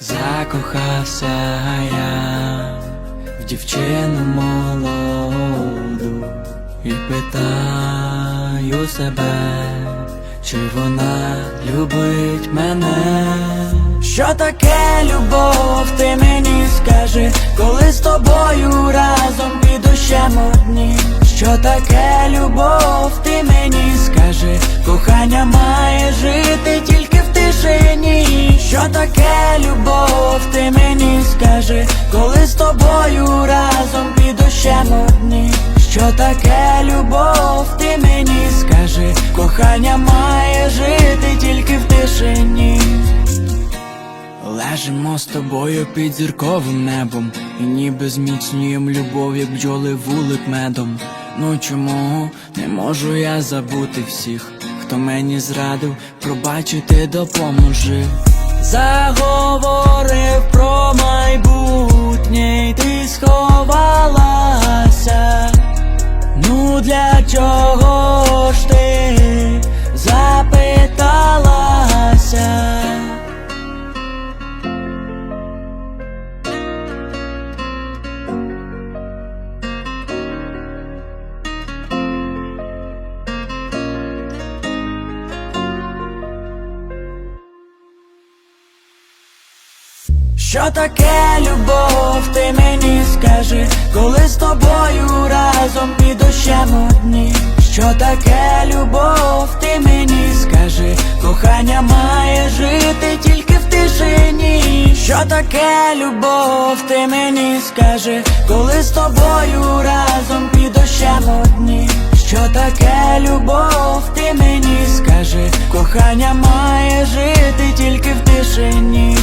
Закохався я в дівчину молоду і питаю себе, чи вона любить мене. Що таке любов, ти мені скажи, коли з тобою разом під дощем одні. Що таке любов, ти мені скажи, кохання має жити тобою разом під дощем одні. Що таке любов, ти мені скажи, кохання має жити тільки в тишині. Лежимо з тобою під зірковим небом І ніби зміцнюєм любов, як бджоли вулик медом Ну чому не можу я забути всіх, хто мені зрадив, пробачити допоможи Заговорив Що таке любов, ти мені скажи, коли з тобою разом під дощем одні. Що таке любов, ти мені скажи, кохання має жити тільки в тишині. Що таке любов, ти мені скажи, коли з тобою разом під дощем одні. Що таке любов, ти мені скажи, кохання має жити тільки в тишині.